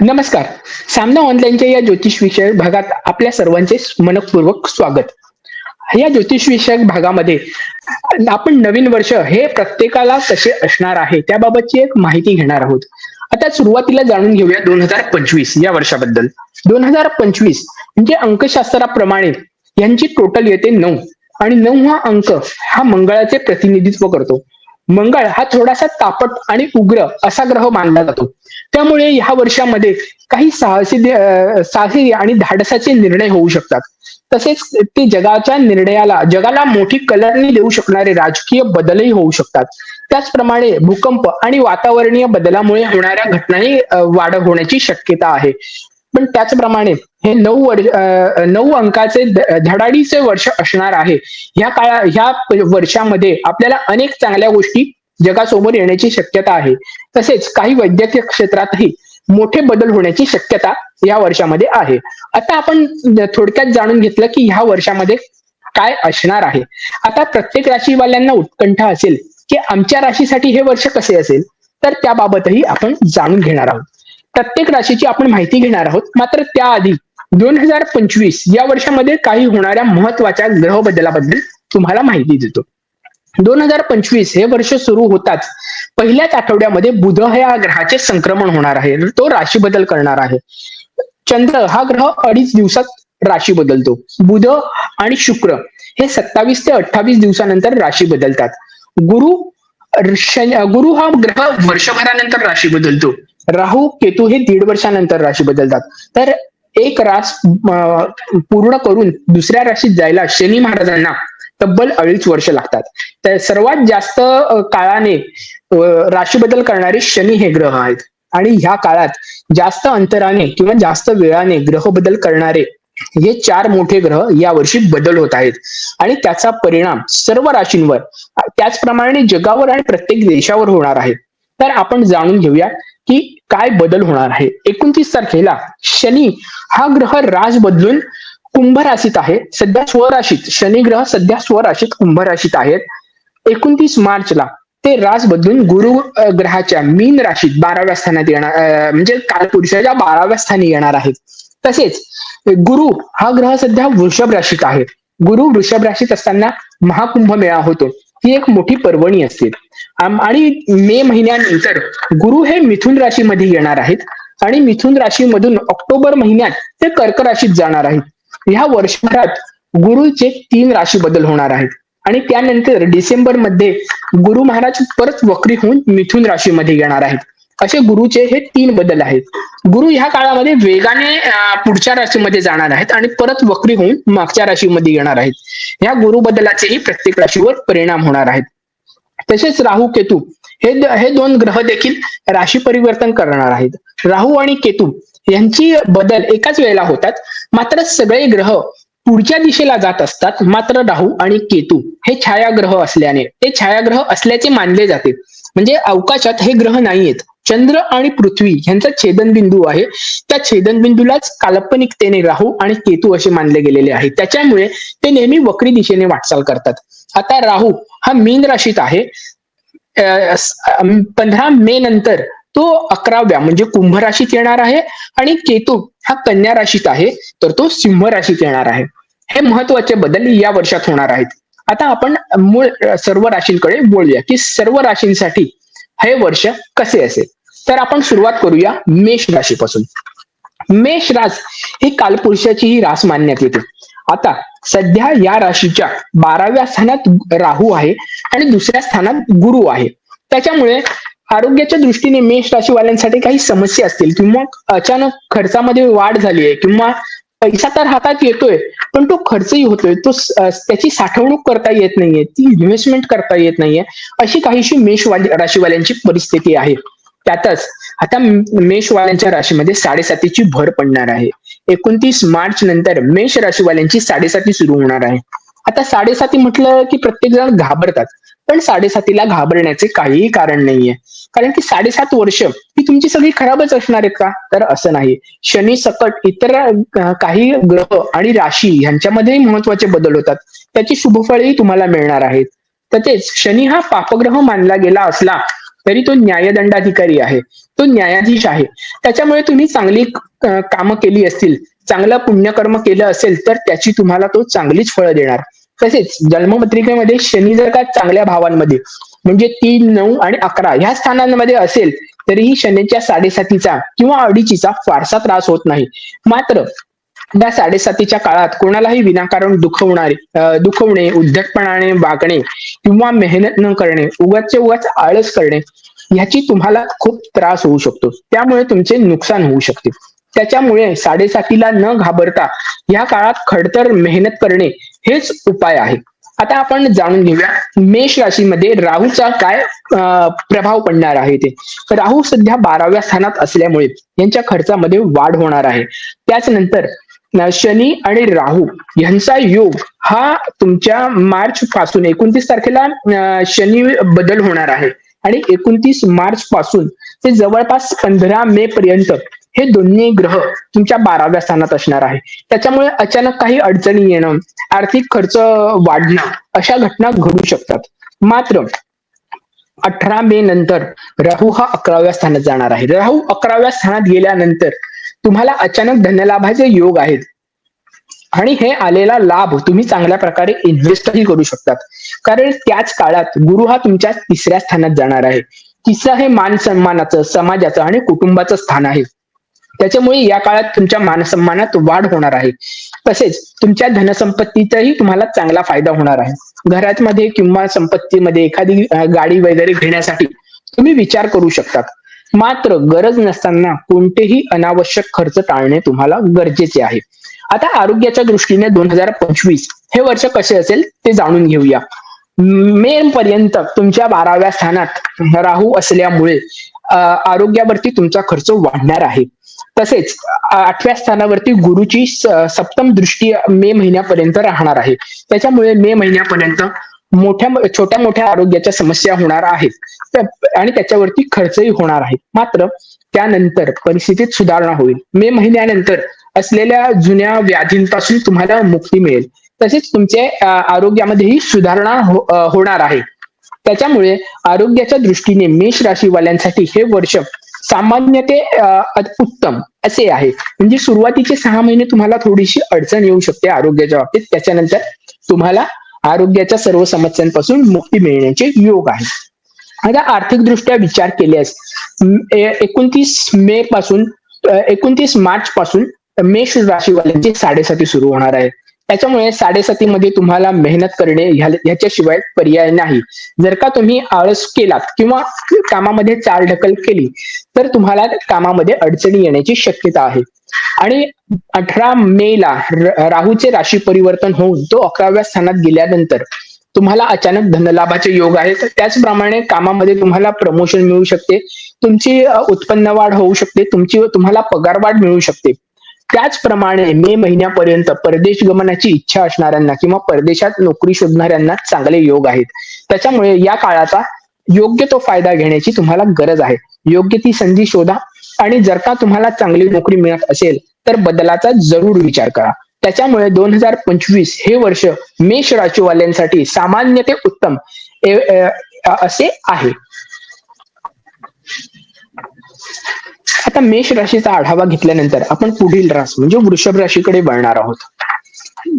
नमस्कार. सामना ऑनलाईनच्या या ज्योतिष विषयक भागात आपल्या सर्वांचे मनपूर्वक स्वागत. या ज्योतिष विषयक भागामध्ये आपण नवीन वर्ष हे प्रत्येकाला कसे असणार आहे त्याबाबतची एक माहिती घेणार आहोत. आता सुरुवातीला जाणून घेऊया दोन हजार पंचवीस या वर्षाबद्दल. दोन हजार पंचवीस म्हणजे अंकशास्त्राप्रमाणे यांची टोटल येते नऊ. आणि नऊ हा अंक हा मंगळाचे प्रतिनिधित्व करतो. मंगळ हा थोडासा तापट आणि उग्र असा ग्रह मानला जातो. त्यामुळे ह्या वर्षामध्ये काही साहसी साहसी आणि धाडसाचे निर्णय होऊ शकतात. तसेच ते जगाच्या निर्णयाला जगाला मोठी कलरणी देऊ शकणारे राजकीय बदलही होऊ शकतात. त्याचप्रमाणे भूकंप आणि वातावरणीय बदलामुळे होणाऱ्या घटनाही वाढ होण्याची शक्यता आहे. पण त्याचप्रमाणे हे नऊ वर्ष नऊ अंकाचे धडाडीचे वर्ष असणार आहे. ह्या काळा ह्या वर्षामध्ये आपल्याला अनेक चांगल्या गोष्टी जगासमोर येण्याची शक्यता आहे. तसेच काही वैद्यकीय क्षेत्रातही मोठे बदल होण्याची शक्यता या वर्षामध्ये आहे. आता आपण थोडक्यात जाणून घेतलं की ह्या वर्षामध्ये काय असणार आहे. आता प्रत्येक राशीवाल्यांना उत्कंठा असेल की आमच्या राशीसाठी हे वर्ष कसे असेल तर त्याबाबतही आपण जाणून घेणार आहोत. प्रत्येक राशीची आपण माहिती घेणार आहोत. मात्र त्याआधी दोन हजार पंचवीस या वर्षामध्ये काही होणाऱ्या महत्त्वाच्या ग्रह बदलाबद्दल तुम्हाला माहिती देतो. दोन हजार पंचवीस हे वर्ष सुरू होताच पहिल्याच आठवड्यामध्ये बुध या ग्रहाचे संक्रमण होणार आहे. तो राशी बदल करणार आहे. चंद्र हा ग्रह अडीच दिवसात राशी बदलतो. बुध आणि शुक्र हे सत्तावीस ते अठ्ठावीस दिवसानंतर राशी बदलतात. गुरु शन- गुरु हा ग्रह वर्षभरानंतर राशी बदलतो. राहू केतू हे दीड वर्षानंतर राशी बदलतात. तर एक रास पूर्ण करून दुसऱ्या राशीत जायला शनी महाराजांना तब्बल अडीच वर्ष लागतात. तर सर्वात जास्त काळाने राशी बदल करणारे शनी हे ग्रह आहेत. आणि ह्या काळात जास्त अंतराने किंवा जास्त वेळाने ग्रह बदल करणारे हे चार मोठे ग्रह या वर्षी बदल होत आहेत. आणि त्याचा परिणाम सर्व राशींवर त्याचप्रमाणे जगावर आणि प्रत्येक देशावर होणार आहे. तर आपण जाणून घेऊया की काय बदल होणार आहे. एकोणतीस तारखेला शनी हा ग्रह राज बदलून कुंभ राशीत आहे. सध्या स्वराशीत शनी ग्रह सध्या स्वराशीत कुंभ राशीत आहेत. एकोणतीस मार्चला ते रास बदलून गुरु ग्रहाच्या मीन राशीत बाराव्या स्थानात येणार म्हणजे कालपुरुषाच्या बाराव्या स्थानी येणार आहेत. तसेच गुरु हा ग्रह सध्या वृषभ राशीत आहे. गुरु वृषभ राशीत असताना महाकुंभ मेळा होतो. ही एक मोठी पर्वणी असते. आणि मे महिन्यानंतर गुरु हे मिथुन राशीमध्ये येणार आहेत. आणि मिथुन राशीमधून ऑक्टोबर महिन्यात ते कर्क राशीत जाणार आहेत. ह्या वर्षभरात गुरुचे तीन राशी बदल होणार आहेत. आणि त्यानंतर डिसेंबरमध्ये गुरु महाराज परत वक्री होऊन मिथुन राशीमध्ये येणार आहेत. असे गुरुचे हे तीन बदल आहेत. गुरु ह्या काळामध्ये वेगाने पुढच्या राशीमध्ये जाणार आहेत आणि परत वक्री होऊन मागच्या राशीमध्ये येणार आहेत. ह्या गुरु बदलाचेही प्रत्येक राशीवर परिणाम होणार आहेत. तसेच राहू केतू हे हे दोन ग्रह देखील राशी परिवर्तन करणार आहेत. राहू आणि केतू यांची बदल एकाच वेळेला होतात. मात्र सगळे ग्रह पुढच्या दिशेला जात असतात. मात्र राहू आणि केतू हे छायाग्रह असल्याने ते छायाग्रह असल्याचे मानले जाते. म्हणजे अवकाशात हे ग्रह नाहीयेत. चंद्र आणि पृथ्वी यांचा छेदनबिंदू आहे. त्या छेदनबिंदूलाच काल्पनिकतेने राहू आणि केतू असे मानले गेलेले आहे. त्याच्यामुळे ते नेहमी वक्री दिशेने वाटचाल करतात. आता राहू हा मीन राशीत आहे. पंधरा मे नंतर तो अकराव्या म्हणजे कुंभ राशीत येणार आहे आणि केतू हा कन्या राशीत आहे तर तो सिंह राशीत येणार आहे. हे महत्त्वाचे बदल या वर्षात होणार आहेत. आता आपण मूळ सर्व राशींकडे बोलूया की सर्व राशींसाठी हे वर्ष कसे असेल? तर आपण सुरुवात करूया मेष राशीपासून. मेष रास ही कालपुरुषाची ही रास मानण्यात येते. आता सध्या या राशीच्या बाराव्या स्थानात राहू आहे आणि दुसऱ्या स्थानात गुरु आहे. त्याच्यामुळे आरोग्याच्या दृष्टीने मेष राशीवाल्यांसाठी काही समस्या असतील किंवा अचानक खर्चामध्ये वाढ झाली आहे किंवा पैसा तर हातात येतोय पण तो खर्चही होतोय. तो त्याची साठवणूक करता येत नाहीये ती इन्व्हेस्टमेंट करता येत नाहीये अशी काहीशी मेष राशीवाल्यांची परिस्थिती आहे. त्यातच आता मेषवाल्यांच्या राशीमध्ये साडेसातीची भर पडणार आहे. एकोणतीस मार्च नंतर मेष राशीवाल्यांची साडेसाती सुरू होणार आहे. आता साडेसाती म्हटलं की प्रत्येक जण घाबरतात. पण साडेसातीला घाबरण्याचे काहीही कारण नाहीये. कारण की साडेसात वर्ष ही तुमची सगळी खराबच असणार आहेत का? तर असं नाही. शनी सकट इतर काही ग्रह आणि राशी ह्यांच्यामध्येही महत्त्वाचे बदल होतात. त्याची शुभफळेही तुम्हाला मिळणार आहेत. तसेच शनी हा पापग्रह मानला गेला असला तरी तो न्यायदंडाधिकारी आहे. तो न्यायाधीश आहे. त्याच्यामुळे तुम्ही चांगली कामं केली असतील चांगलं पुण्यकर्म केलं असेल तर त्याची तुम्हाला तो चांगलीच फळं देणार. तसेच जन्मपत्रिकेमध्ये शनी जर का चांगल्या भावांमध्ये म्हणजे तीन नऊ आणि अकरा ह्या स्थानांमध्ये असेल तरीही शनीच्या साडेसातीचा किंवा अडीचीचा फारसा त्रास होत नाही. मात्र त्या साडेसातीच्या काळात कोणालाही विनाकारण दुखवणारे दुखवणे उद्धटपणाने वागणे किंवा मेहनत न करणे उगाचचे उगाच आळस करणे ह्याची तुम्हाला खूप त्रास होऊ शकतो. त्यामुळे तुमचे नुकसान होऊ शकते. त्याच्यामुळे साडेसातीला न घाबरता या काळात खडतर मेहनत करणे हेच उपाय आहे आता आपण जाणून घेऊया मेष राशीमध्ये राहूचा काय प्रभाव पडणार आहे ते. राहू सध्या बाराव्या स्थानात असल्यामुळे यांच्या खर्चामध्ये वाढ होणार आहे. त्याचनंतर शनी आणि राहू यांचा योग हा तुमच्या मार्च पासून एकोणतीस तारखेला शनी बदल होणार आहे. आणि एकोणतीस मार्च पासून ते जवळपास पंधरा मे पर्यंत हे दोन्ही ग्रह तुमच्या बाराव्या स्थानात असणार आहे. त्याच्यामुळे अचानक काही अडचणी येणं आर्थिक खर्च वाढणं अशा घटना घडू शकतात. मात्र अठरा मे नंतर राहू हा अकराव्या स्थानात जाणार आहे. राहू अकराव्या स्थानात गेल्यानंतर तुम्हाला अचानक धनलाभाचे योग आहेत. आणि हे आलेला लाभ तुम्ही चांगल्या प्रकारे इन्व्हेस्टही करू शकतात. कारण त्याच काळात गुरु हा तुमच्या तिसऱ्या स्थानात जाणार आहे. तिसरं हे मान सन्मानाचं समाजाचं आणि कुटुंबाचं स्थान आहे. त्याच्यामुळे या काळात तुमच्या मानसन्मानात वाढ होणार आहे. तसेच तुमच्या धनसंपत्तीचाही तुम्हाला चांगला फायदा होणार आहे. घरात मध्ये किंवा संपत्तीमध्ये एखादी गाडी वगैरे घेण्यासाठी तुम्ही विचार करू शकता मात्र गरज नसताना कोणतेही अनावश्यक खर्च टाळणे तुम्हाला गरजेचे आहे. आता आरोग्याच्या दृष्टीने दोन हजार पंचवीस हे वर्ष कसे असेल ते जाणून घेऊया. मे पर्यंत तुमच्या बाराव्या स्थानात राहू असल्यामुळे अं, आरोग्यावरती तुमचा खर्च वाढणार आहे. तसेच आठव्या स्थानावरती गुरुची सप्तम दृष्टी मे महिन्यापर्यंत राहणार आहे. त्याच्यामुळे मे महिन्यापर्यंत मोठ्या छोट्या मोठ्या आरोग्याच्या समस्या होणार आहेत. आणि त्याच्यावरती खर्चही होणार आहे. मात्र त्यानंतर परिस्थितीत सुधारणा होईल. मे महिन्यानंतर असलेल्या जुन्या व्याधींपासून तुम्हाला मुक्ती मिळेल. तसेच तुमचे आरोग्यामध्येही सुधारणा हो- होणार आहे. त्याच्यामुळे आरोग्याच्या दृष्टीने मेष राशीवाल्यांसाठी हे वर्ष सामान्य ते अं, उत्तम असे आहे. म्हणजे सुरुवातीचे सहा महिने तुम्हाला थोडीशी अडचण येऊ शकते आरोग्याच्या बाबतीत. त्याच्यानंतर तुम्हाला आरोग्याच्या सर्व समस्यांपासून मुक्ती मिळण्याचे योग आहे. आता आर्थिकदृष्ट्या विचार केल्यास एकोणतीस मे पासून एकोणतीस मार्च पासून मेष राशीवाल्यांची साडेसाती सुरू होणार आहे. त्याच्यामुळे साडेसातीमध्ये तुम्हाला मेहनत करणे ह्याच्याशिवाय पर्याय नाही. जर का तुम्ही आळस केलात किंवा कामामध्ये चालढकल केली तर तुम्हाला कामामध्ये अडचणी येण्याची शक्यता आहे. आणि अठरा मे ला राहूचे राशी परिवर्तन होऊन तो अकराव्या स्थानात गेल्यानंतर तुम्हाला अचानक धनलाभाचे योग आहेत. त्याचप्रमाणे कामामध्ये तुम्हाला प्रमोशन मिळू शकते. तुमची उत्पन्न वाढ होऊ शकते. तुमची तुम्हाला पगार वाढ मिळू शकते. त्याचप्रमाणे मे महिन्यापर्यंत परदेश गमनाची इच्छा असणाऱ्यांना किंवा परदेशात नोकरी शोधणाऱ्यांना चांगले योग आहेत. त्याच्यामुळे या काळाचा योग्य तो फायदा घेण्याची तुम्हाला गरज आहे. योग्य ती संधी शोधा आणि जर का तुम्हाला चांगली नोकरी मिळत असेल तर बदलाचा जरूर विचार करा. त्याच्यामुळे दोन हजार पंचवीस हे वर्ष मेष राशीवाल्यांसाठी सामान्य ते उत्तम असे आहे. आता मेष राशीचा आढावा घेतल्यानंतर आपण पुढील रास म्हणजे वृषभ राशीकडे वळणार आहोत.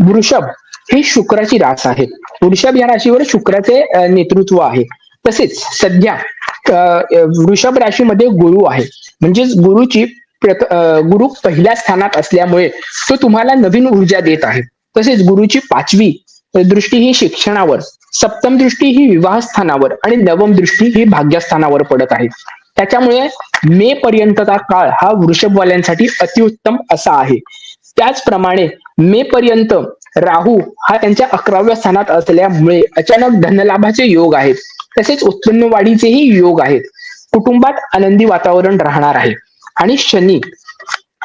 वृषभ ही शुक्राची रास आहे. वृषभ या राशीवर शुक्राचे नेतृत्व आहे. तसेच सध्या वृषभ राशीमध्ये गुरु आहे. म्हणजेच गुरुची गुरु पहिल्या स्थानात असल्यामुळे तो तुम्हाला नवीन ऊर्जा देत आहे. तसेच गुरुची पाचवी दृष्टी ही शिक्षणावर सप्तम दृष्टी ही विवाह स्थानावर आणि नवम दृष्टी ही भाग्यस्थानावर पडत आहे. त्याच्यामुळे मे पर्यंतचा काळ हा वृषभवाल्यांसाठी अतिउत्तम असा आहे. त्याचप्रमाणे मे पर्यंत राहू हा त्यांच्या अकराव्या स्थानात असल्यामुळे अचानक धनलाभाचे योग आहेत. तसेच उत्पन्न वाढीचेही योग आहेत. कुटुंबात आनंदी वातावरण राहणार आहे. आणि शनी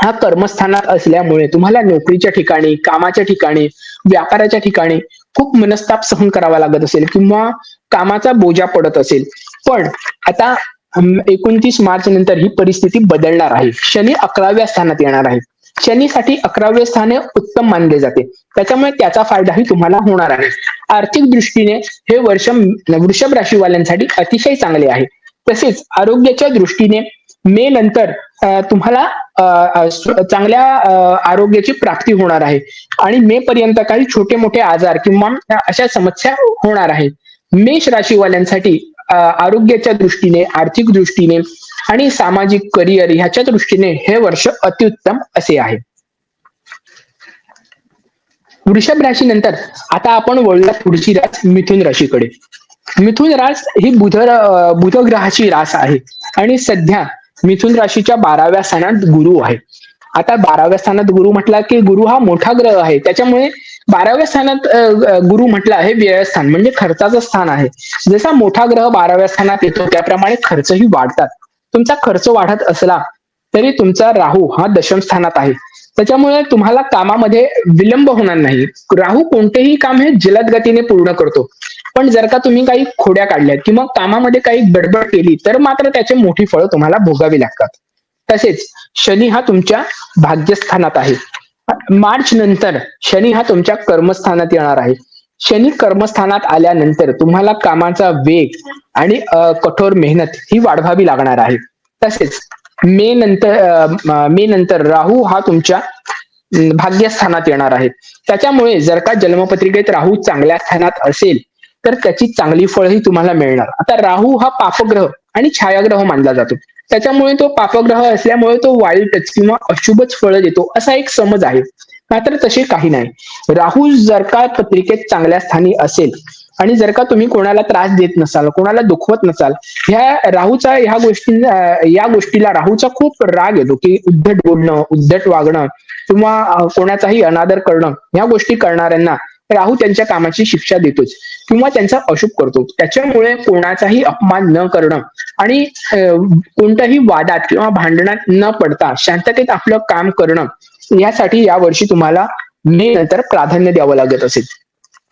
हा कर्मस्थानात असल्यामुळे तुम्हाला नोकरीच्या ठिकाणी कामाच्या ठिकाणी व्यापाराच्या ठिकाणी खूप मनस्ताप सहन करावा लागत असेल किंवा कामाचा बोजा पडत असेल. पण आता एकोणतीस मार्च नंतर ही परिस्थिती बदलणार आहे. शनी अकराव्या स्थानात येणार आहे. शनीसाठी अकरावे स्थान हे उत्तम मानले जाते. त्याच्यामुळे त्याचा फायदाही तुम्हाला होणार आहे. आर्थिक दृष्टीने हे वर्ष वृषभ राशीवाल्यांसाठी अतिशय चांगले आहे. तसेच आरोग्याच्या दृष्टीने मे नंतर तुम्हाला चांगल्या आरोग्याची प्राप्ती होणार आहे. आणि मे पर्यंत काही छोटे मोठे आजार किंवा अशा समस्या होणार आहे. मेष राशीवाल्यांसाठी आरोग्याच्या दृष्टीने आर्थिक दृष्टीने आणि सामाजिक करिअर ह्याच्या दृष्टीने हे वर्ष अतिउत्तम असे आहे. वृषभ राशीनंतर आता आपण वळूया पुढची रास मिथुन राशीकडे. मिथुन रास ही बुध बुधग्रहाची बुध ग्रहाची रास आहे आणि सध्या मिथुन राशीच्या बाराव्या स्थानात गुरु आहे. आता बाराव्या स्थानात गुरु म्हटला की गुरु हा मोठा ग्रह आहे. त्याच्यामुळे बाराव्या स्थानात गुरु म्हटलं आहे व्ययस्थान म्हणजे खर्चाचं स्थान आहे. जसा मोठा ग्रह बाराव्या स्थानात येतो त्याप्रमाणे खर्चही वाढतात. तुमचा खर्च वाढत असला तरी तुमचा राहू हा दशम स्थानात आहे. त्याच्यामुळे तुम्हाला कामामध्ये विलंब होणार नाही. राहू कोणतेही काम हे जलद गतीने पूर्ण करतो. पण जर का तुम्ही काही खोड्या काढल्यात किंवा कामामध्ये काही गडबड केली तर मात्र त्याचे मोठी फळं तुम्हाला भोगावी लागतात. तसेच शनी हा तुमच्या भाग्यस्थानात आहे. मार्च नंतर शनी हा तुमच्या कर्मस्थानात येणार आहे. शनी कर्मस्थानात आल्यानंतर तुम्हाला कामाचा वेग आणि कठोर मेहनत ही वाढवावी लागणार आहे. तसेच मे नंतर मे नंतर राहू हा तुमच्या भाग्यस्थानात येणार आहे. त्याच्यामुळे जर का जन्मपत्रिकेत राहू चांगल्या स्थानात असेल तर त्याची चांगली फळही तुम्हाला मिळणार. आता राहू हा पापग्रह आणि छायाग्रह मानला जातो. त्याच्यामुळे तो पापग्रह असल्यामुळे तो वाईटच किंवा अशुभच फळ देतो असा एक समज आहे. मात्र तसे काही नाही. राहू जर का पत्रिकेत चांगल्या स्थानी असेल आणि जर का तुम्ही कोणाला त्रास देत नसाल कोणाला दुखवत नसाल ह्या राहूचा ह्या गोष्टी या गोष्टीला राहूचा खूप राग येतो की उद्धट बोलणं उद्धट वागणं किंवा कोणाचाही अनादर करणं ह्या गोष्टी करणाऱ्यांना राहू त्यांच्या कामाची शिक्षा देतोच. किंवा त्यांचा अशुभ करतो. त्याच्यामुळे कोणाचाही अपमान न करणं आणि कोणत्याही वादात किंवा भांडणात न पडता शांततेत आपलं काम करणं यासाठी यावर्षी तुम्हाला मे नंतर प्राधान्य द्यावं लागत असेल.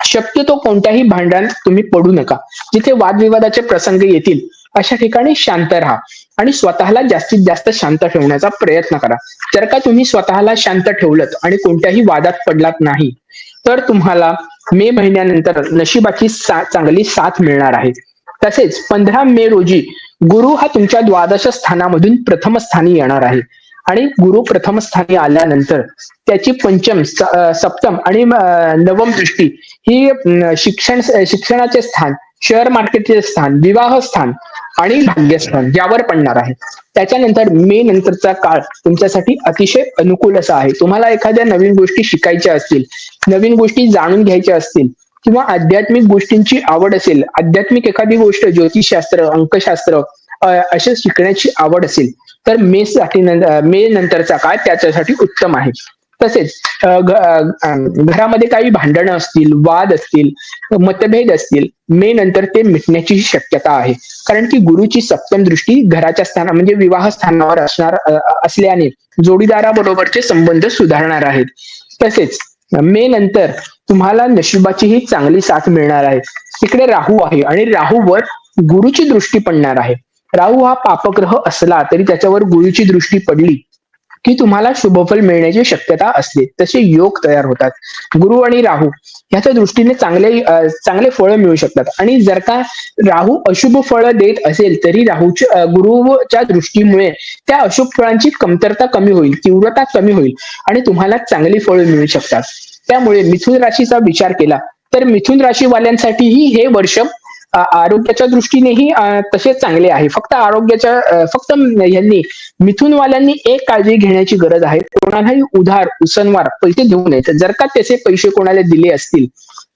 शक्यतो कोणत्याही भांडणात तुम्ही पडू नका. जिथे वादविवादाचे प्रसंग येतील अशा ठिकाणी शांत राहा आणि स्वतःला जास्तीत जास्त शांत ठेवण्याचा प्रयत्न करा. जर का तुम्ही स्वतःला शांत ठेवलत आणि कोणत्याही वादात पडलात नाही तर तुम्हाला मे महिन्यानंतर नशिबाची सा- चांगली साथ मिळणार आहे. तसेच पंधरा मे रोजी गुरु हा तुमच्या द्वादश स्थानामधून प्रथम स्थानी येणार आहे. आणि गुरु प्रथम स्थानी आल्यानंतर त्याची पंचम सप्तम आणि नवम दृष्टी ही शिक्षण शिक्षणाचे स्थान शेअर मार्केटचे स्थान विवाह स्थान आणि भाग्यस्थान यावर पडणार आहे. त्याच्यानंतर मे नंतरचा काळ तुमच्यासाठी अतिशय अनुकूल असा आहे. तुम्हाला एखाद्या नवीन गोष्टी शिकायच्या असतील नवीन गोष्टी जाणून घ्यायच्या असतील किंवा आध्यात्मिक गोष्टींची आवड असेल आध्यात्मिक एखादी गोष्ट ज्योतिषशास्त्र अंकशास्त्र असे शिकण्याची आवड असेल तर मे साठी मे नंतरचा काळ त्याच्यासाठी उत्तम आहे. तसेच घरामध्ये काही भांडणं असतील वाद असतील मतभेद असतील मे नंतर ते मिटण्याची शक्यता आहे. कारण की गुरुची सप्तम दृष्टी घराच्या स्थाना म्हणजे विवाह स्थानावर असणार असल्याने जोडीदाराबरोबरचे संबंध सुधारणार आहेत. तसेच मे नंतर तुम्हाला नशिबाचीही चांगली साथ मिळणार आहे. तिकडे राहू आहे आणि राहूवर गुरुची दृष्टी पडणार आहे. राहू हा पापग्रह असला तरी त्याच्यावर गुरुची दृष्टी पडली की तुम्हाला शुभफल मिळण्याची शक्यता असते. तसे योग तयार होतात. गुरु आणि राहू ह्याच्या दृष्टीने चांगले चांगले फळ मिळू शकतात. आणि जर का राहू अशुभ फळ देत असेल तरी राहूच्या गुरुच्या दृष्टीमुळे त्या अशुभ फळांची कमतरता कमी होईल तीव्रता कमी होईल आणि तुम्हाला चांगली फळं मिळू शकतात. त्यामुळे मिथुन राशीचा विचार केला तर मिथुन राशीवाल्यांसाठीही हे वर्ष आरोग्याच्या दृष्टीनेही तसेच चांगले आहे. फक्त आरोग्याच्या फक्त यांनी मिथुनवाल्यांनी एक काळजी घेण्याची गरज आहे. कोणालाही उधार उसनवार पैसे देऊ नयेत जर का त्याचे पैसे कोणाला दिले असतील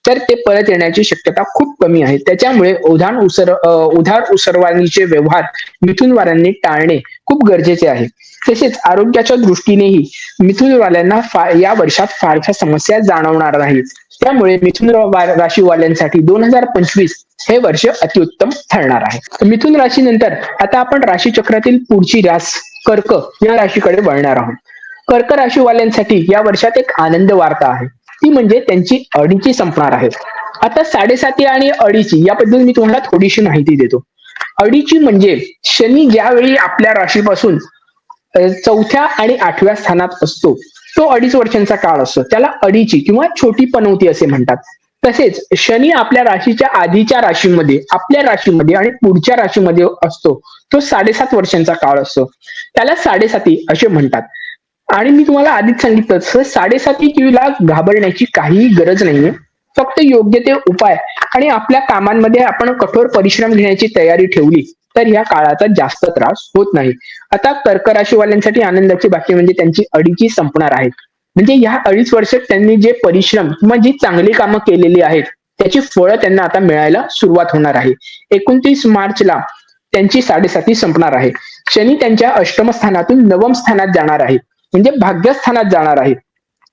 तर ते परत येण्याची शक्यता खूप कमी आहे. त्याच्यामुळे उधार उसर उधार उसरवानीचे व्यवहार मिथुनवाल्यांनी टाळणे खूप गरजेचे आहे. तसेच आरोग्याच्या दृष्टीनेही मिथुनवाल्यांना या वर्षात फारशा समस्या जाणवणार नाहीत. त्यामुळे मिथुन राशीवाल्यांसाठी दोन हजार पंचवीस हे वर्ष अतिउत्तम ठरणार आहे. मिथुन राशीनंतर आता आपण राशीचक्रातील पुढची रास कर्क या राशीकडे वळणार आहोत. कर्क राशीवाल्यांसाठी या वर्षात एक आनंद वार्ता आहे. ती म्हणजे त्यांची अडीची संपणार आहे. आता साडेसाती आणि अडीची याबद्दल मी तुम्हाला थोडीशी माहिती देतो. अडीची म्हणजे शनी ज्यावेळी आपल्या राशीपासून चौथ्या आणि आठव्या स्थानात असतो तो अडीच वर्षांचा काळ असतो. त्याला अडीची किंवा छोटी पनवती असे म्हणतात. तसेच शनी आपल्या राशीच्या आधीच्या राशीमध्ये आपल्या राशीमध्ये आणि पुढच्या राशीमध्ये असतो. तो साडेसात वर्षांचा काळ असतो. त्याला साडेसाती असे म्हणतात. आणि मी तुम्हाला आधीच सांगितलं साडेसाती किवीला घाबरण्याची काहीही गरज नाहीये. फक्त योग्य ते उपाय आणि आपल्या कामांमध्ये आपण कठोर परिश्रम घेण्याची तयारी ठेवली तर या काळाचा जास्त त्रास होत नाही. आता कर्क राशीवाल्यांसाठी आनंदाची बातमी म्हणजे त्यांची अडीची संपणार आहे म्हणजे या अडीच वर्षात त्यांनी जे परिश्रम किंवा जी चांगली कामं केलेली आहेत त्याची फळं त्यांना आता मिळायला सुरुवात होणार आहे. एकोणतीस मार्चला त्यांची साडेसाती संपणार आहे. शनी त्यांच्या अष्टम स्थानातून नवम स्थानात जाणार आहे. म्हणजे भाग्यस्थानात जाणार आहे.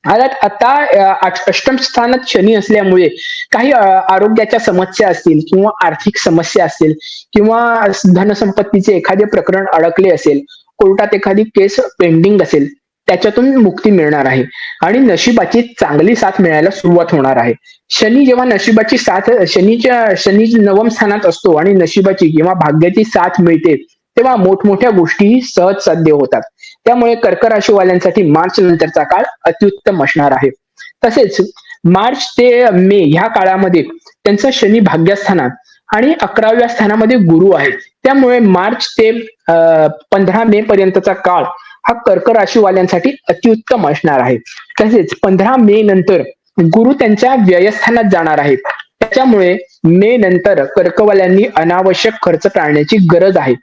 आता आता अष्टम स्थानात शनी असल्यामुळे काही आरोग्याच्या समस्या असतील किंवा आर्थिक समस्या असतील किंवा धनसंपत्तीचे एखादे प्रकरण अडकले असेल कोर्टात एखादी केस पेंडिंग असेल त्याच्यातून मुक्ती मिळणार आहे. आणि नशिबाची चांगली साथ मिळायला सुरुवात होणार आहे. शनी जेव्हा नशिबाची साथ शनीच्या शनी नवम स्थानात असतो आणि नशिबाची किंवा भाग्याची साथ मिळते तेव्हा मोठमोठ्या गोष्टी सहज साध्य होतात. त्यामुळे कर्क राशीवाल्यांसाठी मार्च नंतरचा काळ अत्युत्तम असणार आहे. तसेच मार्च ते मे ह्या काळामध्ये त्यांचा शनी भाग्यस्थानात आणि अकराव्या स्थानामध्ये गुरु आहे त्यामुळे मार्च ते पंधरा मे पर्यंतचा काळ हा कर्क राशीवाल्यांसाठी अतिउत्तम असणार आहे. तसेच पंधरा मे नंतर गुरु त्यांच्या व्ययस्थानात जाणार आहेत त्याच्यामुळे मे नंतर कर्कवाल्यांनी अनावश्यक खर्च टाळण्याची गरज आहे.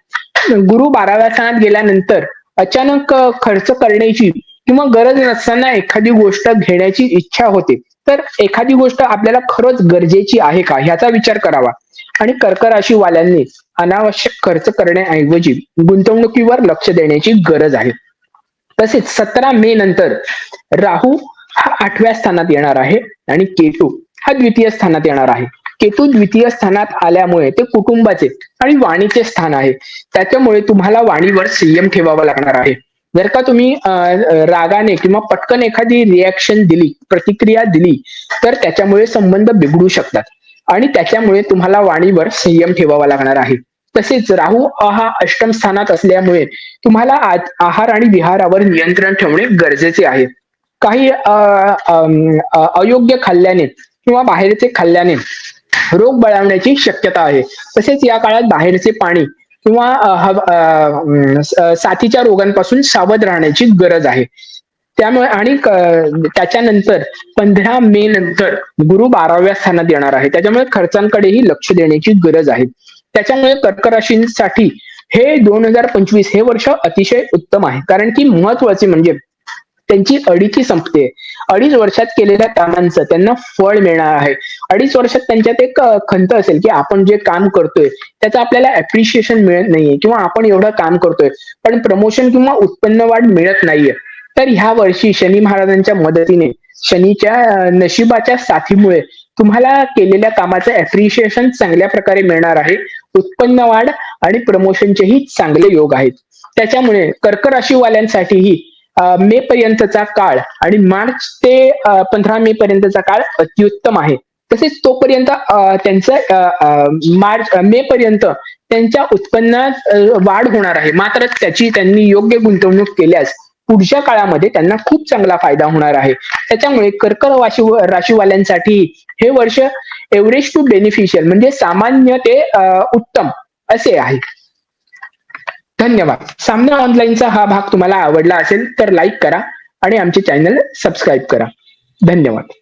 गुरु बाराव्या स्थानात गेल्यानंतर अचानक खर्च करण्याची किंवा गरज नसताना एखादी गोष्ट घेण्याची इच्छा होते. तर एखादी गोष्ट आपल्याला खरंच गरजेची आहे का? ह्याचा विचार करावा. आणि कर्क राशीवाल्यांनी अनावश्यक खर्च करण्याऐवजी गुंतवणुकीवर लक्ष देण्याची गरज आहे. तसेच सतरा मे नंतर राहू हा आठव्या स्थानात येणार आहे आणि केतू हा द्वितीय स्थानात येणार आहे. केतू द्वितीय स्थानात आल्यामुळे ते कुटुंबाचे आणि वाणीचे स्थान आहे. त्याच्यामुळे तुम्हाला वाणीवर संयम ठेवावा लागणार आहे. जर का तुम्ही रागाने किंवा पटकन एखादी रिॲक्शन दिली प्रतिक्रिया दिली तर त्याच्यामुळे संबंध बिघडू शकतात. आणि त्याच्यामुळे तुम्हाला वाणीवर संयम ठेवावा लागणार आहे. तसेच राहू हा अष्टम स्थानात असल्यामुळे तुम्हाला आहार आणि विहारावर नियंत्रण ठेवणे गरजेचे आहे. काही अयोग्य खाल्ल्याने किंवा बाहेरचे खाल्ल्याने रोग बळावण्याची शक्यता आहे. तसेच या काळात बाहेरचे पाणी किंवा साथीच्या रोगांपासून सावध राहण्याची गरज आहे. त्यामुळे आणि त्याच्यानंतर पंधरा मे नंतर गुरु बाराव्या स्थानात येणार आहे. त्याच्यामुळे खर्चांकडेही लक्ष देण्याची गरज आहे. त्याच्यामुळे कर्कराशींसाठी हे दोन हजार पंचवीस हे वर्ष अतिशय उत्तम आहे. कारण की महत्त्वाचे म्हणजे त्यांची अडीची संपते. अडीच वर्षात केलेल्या कामांचं त्यांना फळ मिळणार आहे. अडीच वर्षात त्यांच्यात एक खंत असेल की आपण जे काम करतोय त्याचं आपल्याला अप्रिशिएशन मिळत नाहीये किंवा आपण एवढं काम करतोय पण प्रमोशन किंवा उत्पन्न वाढ मिळत नाहीये. तर ह्या वर्षी शनी महाराजांच्या मदतीने शनीच्या नशिबाच्या साथीमुळे तुम्हाला केलेल्या कामाचं अप्रिशिएशन चांगल्या प्रकारे मिळणार आहे. उत्पन्न वाढ आणि प्रमोशनचेही चांगले योग आहेत. त्याच्यामुळे कर्क राशीवाल्यांसाठीही मे पर्यंतचा काळ आणि मार्च ते पंधरा मे पर्यंतचा काळ अतिउत्तम आहे. तसेच तोपर्यंत त्यांचं मार्च मे पर्यंत त्यांच्या उत्पन्नात वाढ होणार आहे. मात्र त्याची त्यांनी योग्य गुंतवणूक केल्यास पुढच्या काळामध्ये त्यांना खूप चांगला फायदा होणार आहे. त्याच्यामुळे कर्क राशी राशीवाल्यांसाठी हे वर्ष एव्हरेज टू बेनिफिशियल म्हणजे सामान्य ते उत्तम असे आहे. धन्यवाद. सामना ऑनलाईनचा हा भाग तुम्हाला आवडला असेल तर लाईक करा आणि आमचे चॅनल सबस्क्राईब करा. धन्यवाद.